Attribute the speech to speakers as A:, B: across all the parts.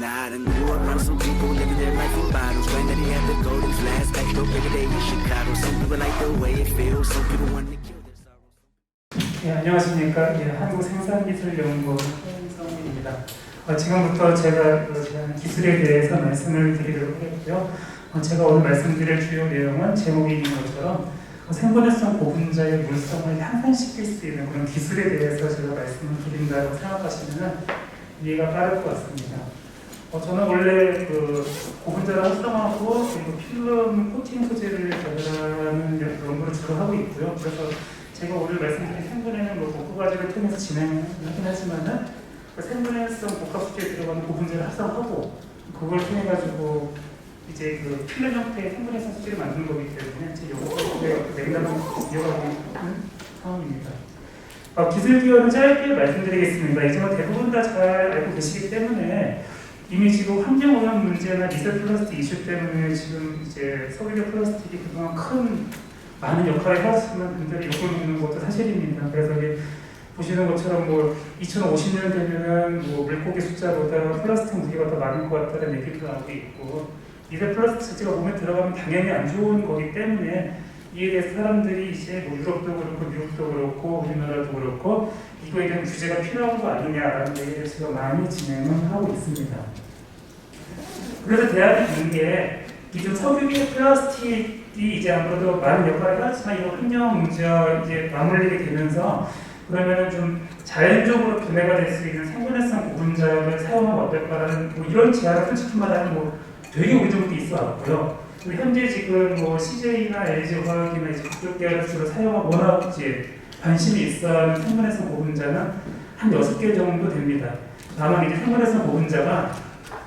A: Now I done grew around some people living their life in bottles. Granddaddy had the golden flask, back door bigger day in Chicago. Some people like the way it feels, some people want to kill their sorrows.
B: 예, 안녕하십니까. 예, 한국 생산기술연구원 손성민입니다. 어, 지금부터 제가 그 기술에 대해서 말씀을 드리도록 하겠고요. 어, 제가 오늘 말씀드릴 주요 내용은 제목이 있는 것처럼 어, 생분해성 고분자의 물성을 향상시킬 수 있는 그런 기술에 대해서 제가 말씀을 드린다고 생각하시면 이해가 빠를 것 같습니다. 어, 저는 원래 그 고분자를 활성화하고 그리고 필름 코팅 소재를 개발하는 연구를 주로 하고 있고요. 그래서 제가 오늘 말씀드린 생분해는 뭐 복구 과정을 통해서 진행을 하긴 하지만은 그 생분해성 복합 수제에 들어가는 고분자를 활성화하고 그걸 통해 가지고 이제 그 필름 형태의 생분해성 수제를 만드는 거기 때문에 제 요거에 맥락을 이어가고 있는 상황입니다. 어, 기술 기여는 짧게 말씀드리겠습니다. 이제 뭐 대부분 다 잘 알고 계시기 때문에 이미 지금 환경 오염 문제나 미세 플라스틱 이슈 때문에 지금 이제 석유계 플라스틱이 그동안 큰 많은 역할을 해왔으면 굉장히 욕을 먹는 것도 사실입니다. 그래서 이게 보시는 것처럼 뭐 2050년 되면은 뭐 물고기 숫자보다 플라스틱 무게가 더 많을 것 같다는 얘기도 나오고 있고 미세 플라스틱 자체가 몸에 들어가면 당연히 안 좋은 거기 때문에 이에 대해서 사람들이 이제 뭐 유럽도 그렇고 미국도 그렇고 우리나라도 그렇고 이거에 대한 규제가 필요한 거 아니냐라는 얘기를 제가 많이 진행을 하고 있습니다. 그래서 대안이 된게 기존 석유계 플라스틱이 이제 아무래도 많은 역할을 하지만 이런 환경 문제와 이제 맞물리게 되면서 그러면은 좀 자연적으로 분해가 될 수 있는 생분해성 고분자를 사용하면 어떨까라는 뭐 이런 제안을 솔직히 말하면 뭐 되게 오래 전부터 있어 왔고요. 현재 지금 뭐 CJ나 LG 화학이나 그쪽 계열을 주로 사용하고 워낙 이제 관심이 있어하는 생분해성 고분자는 한 여섯 개 정도 됩니다. 다만 이제 생분해성 고분자가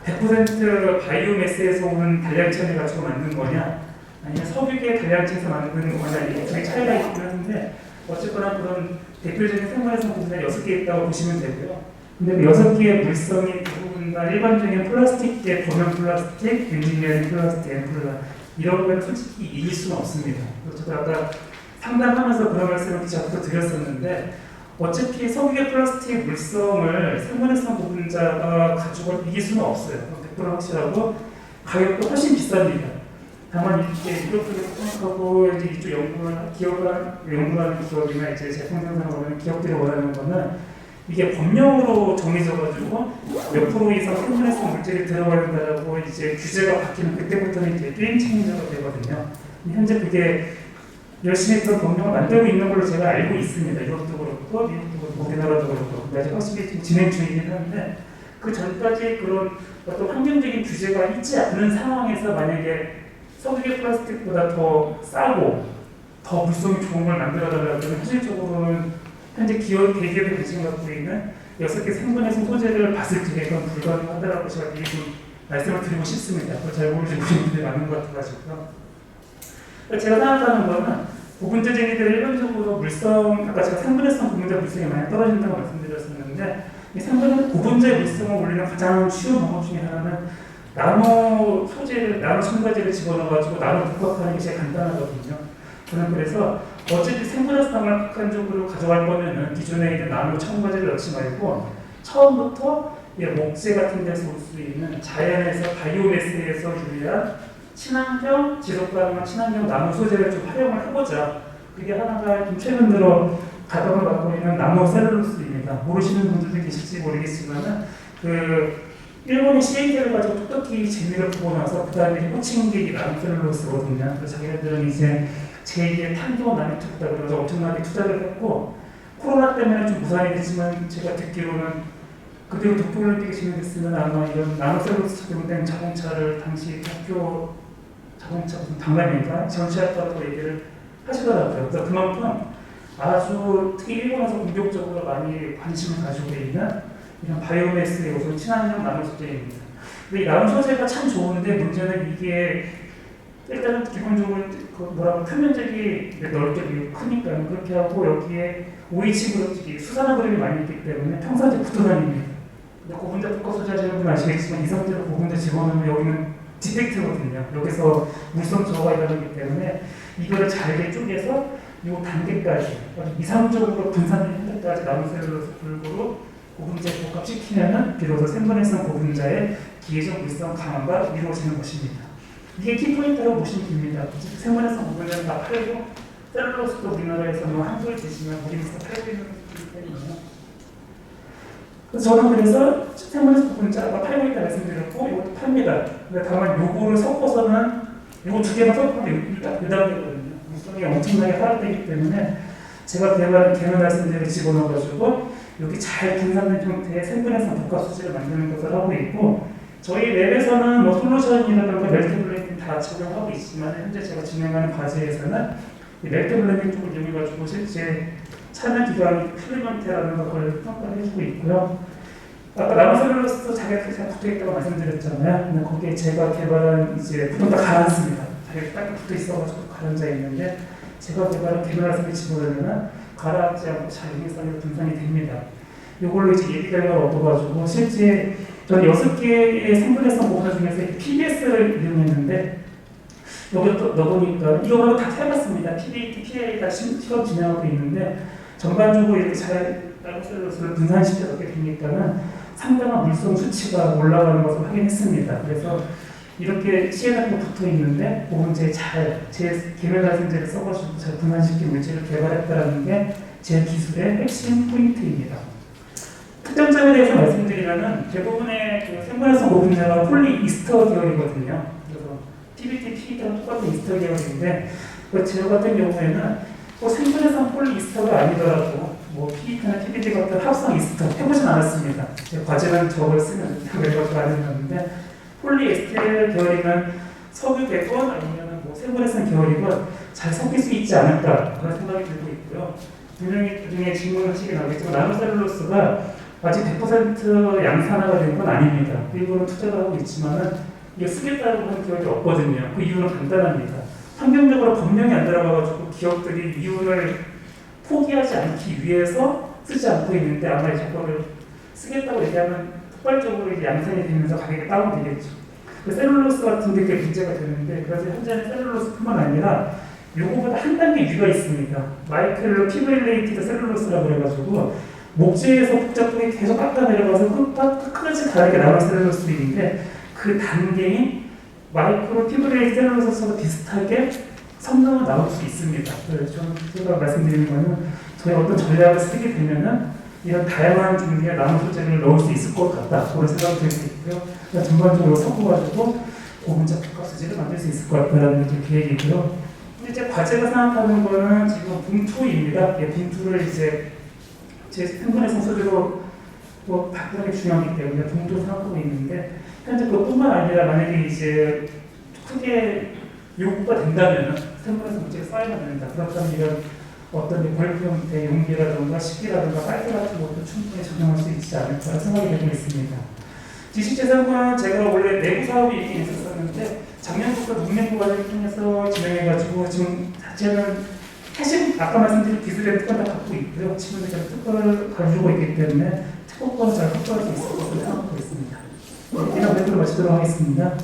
B: 100% 바이오매스에서 오는 단량천을 가지고 만든 거냐 아니면 석유계 단량체에서 만드는 거냐 이게 두 차이가 있긴 한데 어쨌거나 그런 대표적인 생활에서 보면 여섯 개 있다고 보시면 되고요. 근데 그 여섯 개의 물성이 대부분 다 일반적인 플라스틱계 도면 플라스틱, 엔지니어링 플라스틱, 엠플라 이런 거는 솔직히 이길 수는 없습니다. 저도 아까 상담하면서 그런 말씀을 자꾸 드렸었는데 어차피 석유계 플라스틱 물성을 생분해성 고분자가 가지고 이길 수는 없어요. 100% 확실하고 가격도 훨씬 비쌉니다. 다만 이렇게 생각하고 이제 이쪽 연구를 기업을 연구하는 기업이나 이제 제품 생산을 원하는 기업들이 원하는 거는 이게 법령으로 정해져 가지고 몇 프로 이상 생분해성 물질이 들어가야 된다라고 이제 규제가 바뀌는 그때부터는 이제 게임 체인저가 되거든요. 현재 그게 열심히 그 법령을 만들고 있는 걸로 제가 알고 있습니다. 이것도 그렇고 미국도 그렇고 우리나라도 그렇고 아직 확실히 지금 진행 중이긴 한데 그 전까지 그런 어떤 환경적인 규제가 있지 않는 상황에서 만약에 석유계 플라스틱보다 더 싸고 더 물성이 좋은 걸 만들어달라면 현실적으로는 현재 기업 대기업이 관심 갖고 있는 여섯 개 생분해성 소재를 봤을 때 이건 불가능하다라고 제가 미리 좀 말씀을 드리고 싶습니다. 잘 모르시는 분들이 많은 것 같아가지고요. 제가 생각하는 거는 고분자쟁이들 일반적으로 물성 아까 제가 생분해성 고분자 물성이 많이 떨어진다고 말씀드렸었는데 이 생분해 고분자 물성을 올리는 가장 쉬운 방법 중에 하나는 나노 소재를 나노 첨가제를 집어넣어가지고 나노 복합하는 게 제일 간단하거든요. 저는 그래서 어차피 생분해성을 극한적으로 가져갈 거면은 기존에 있는 나노 첨가제를 넣지 말고 처음부터 이 목재 같은 데서 올 수 있는 자연에서 바이오매스에서 유리한 친환경 지속 가능한 친환경 나노 소재를 좀 활용을 해보자. 그게 하나가 좀 최근 들어 가동을 받고 있는 나노 셀룰로스입니다. 모르시는 분들도 계실지 모르겠지만은 그 일본이 CAT를 가지고 톡톡히 재미를 보고 나서 그 다음에 호칭 게 나노 셀룰로스거든요. 그래서 자기네들은 이제 제2의 탄도 나노텍다 그러면서 엄청나게 투자를 했고 코로나 때문에 좀 무산이 됐지만 제가 듣기로는 그대로 도쿄올림픽이 진행됐으면 아마 이런 나노셀룰로스 적용된 자동차를 당시 도쿄 자동차 무슨 박람회인가 전시했다고 얘기를 하시더라고요. 그래서 그만큼 아주 특히 일본에서 본격적으로 많이 관심을 가지고 있는 이런 바이오매스의 우선 친환경 나노 소재입니다. 근데 이 나노 소재가 참 좋은데 문제는 이게 일단은 기본적으로 그 뭐라고 표면적이 넓게 크니까 그렇게 하고 여기에 그룹이 수산화 그림이 많이 있기 때문에 평상시에 붙어 다닙니다. 근데 고분자 특허 소재 하시는 분 아시겠지만 이 상태로 고분자 집어넣으면 여기는 디펙트거든요. 여기서 물성 저하가 일어나기 때문에 이거를 잘게 쪼개서 이 단계까지 이상적으로 분산된 형태까지 나노셀룰로스 골고루 고분자에 복합시키면은 비로소 생분해성 고분자의 기계적 물성 강화가 이루어지는 것입니다. 이게 키포인트라고 보시면 됩니다. 생분해성 고분자는 다 팔고 셀룰로스도 우리나라에서 뭐 한솔 드시면 우리나라에서 팔고. 그래서 저는 그래서 생분해성 고분자 아까 팔고 있다 말씀드렸고 이것도 팝니다. 근데 다만 요거를 섞어서는 요거 두 개만 섞으면 일단 유단되거든요. 물성이 엄청나게 하락되기 때문에 제가 개발 개발 말씀드린 집어넣어가지고 여기 잘 분산된 형태의 생분해성 복합 수지를 만드는 것을 하고 있고 저희 랩에서는 뭐 솔루션이라든가 블렌딩 다 적용하고 있지만 현재 제가 진행하는 과제에서는 이 멜트 블렌딩 쪽을 이용해가지고 실제 차량 기관 플리먼트라는 걸 평가를 해주고 있고요. 아까 나노셀룰로스 자격이 잘 붙어있다고 말씀드렸잖아요. 근데 거기에 제가 개발한 이제 부분 다 가라앉습니다. 자격이 딱 붙어 있어가지고 가라앉아 있는데 제가 개발한 개발하는 집어넣으면 가라앉지 않고 잘 유기성으로 분산이 됩니다. 이걸로 이제 예비 결과를 얻어가지고 실제 저는 여섯 개의 생분해성 모드 중에서 PBS를 이용했는데 여기 또 넣어보니까 이거로 다 해봤습니다. PBT, PA 다 시- 시험 진행하고 있는데 전반적으로 이렇게 잘 나노셀룰로스를 분산시켜 넣게 되니까는 상당한 물성 수치가 올라가는 것을 확인했습니다. 그래서 이렇게 CNF가 붙어 있는데 보온제 잘제 계면활성제를 써가지고 잘 분산시킨 물질을 개발했다는 게 제 기술의 핵심 포인트입니다. 특정점에 대해서 말씀드리면은 대부분의 그 생분해성 고분자가 폴리 이스터 계열이거든요. 그래서 TBT, PE랑 똑같은 이스터 계열인데 그 제어 같은 경우에는 뭐 생분해성 폴리 이스터가 아니더라도 뭐 PE나 TBT 같은 합성 이스터 해보진 않았습니다. 제 과제는 저걸 쓰면 외워서 가능했는데 폴리 에스테르 계열이면 석유 100원 아니면 뭐 생분해성 계열이건 잘 섞일 수 있지 않을까 그런 생각이 들고 있고요. 분명히 나중에 질문을 하시게 나오겠지만 나노셀룰로스가 아직 100% 양산화가 된 건 아닙니다. 일부는 투자를 하고 있지만은 이게 쓰겠다고 하는 기업이 없거든요. 그 이유는 간단합니다. 환경적으로 법령이 안 들어가가지고 기업들이 이유를 포기하지 않기 위해서 쓰지 않고 있는데 아마 저거를 쓰겠다고 얘기하면 폭발적으로 이제 양산이 되면서 가격이 다운되겠죠. 그 셀룰로스 같은 게 문제가 되는데 그래서 현재는 셀룰로스뿐만 아니라 요거보다 한 단계 위가 있습니다. 마이크로 피브릴레이티드 셀룰로스라고 그래가지고 목재에서 복잡하게 계속 깎아 내려가서 끝- 끝까지 다르게 나온 셀룰로스인데 그 단계인 마이크로 피브릴레이티드 셀룰로스와 비슷하게 성능은 나올 수 있습니다. 그래서 제가 말씀드리는 거는 저희 어떤 전략을 쓰게 되면은 이런 다양한 종류의 나무 소재를 넣을 수 있을 것 같다. 그런 생각이 들고 있고요. 그러니까 전반적으로 섞어가지고 고분자 복합 소재를 만들 수 있을 것 같다는 게 계획이고요. 근데 제 과제가 생각하는 거는 지금 붕투입니다. 예, 붕투를 이제 제 생분해성 소재로 뭐 바꾸는 게 중요하기 때문에 붕투 생각하고 있는데 현재 그뿐만 아니라 만약에 이제 크게 요구가 된다면 생분해성 문제가 쌓이게 된다. 그렇다면 이런 어떤 이 벌크 형태의 용기라든가 식기라든가 빨대 같은 것도 충분히 적용할 수 있지 않을까 생각이 되고 있습니다. 지식재산관 제가 원래 내부 사업이 있긴 있었었는데 작년부터 문명부 과정을 통해서 진행해가지고 지금 자체는 사실 아까 말씀드린 기술의 다 갖고 있고요. 지금은 제가 특허를 가지고 있기 때문에 특허권을 잘 확보할 수 있을 것으로 생각하고 있습니다. 네, 이런 발표를 마치도록 하겠습니다.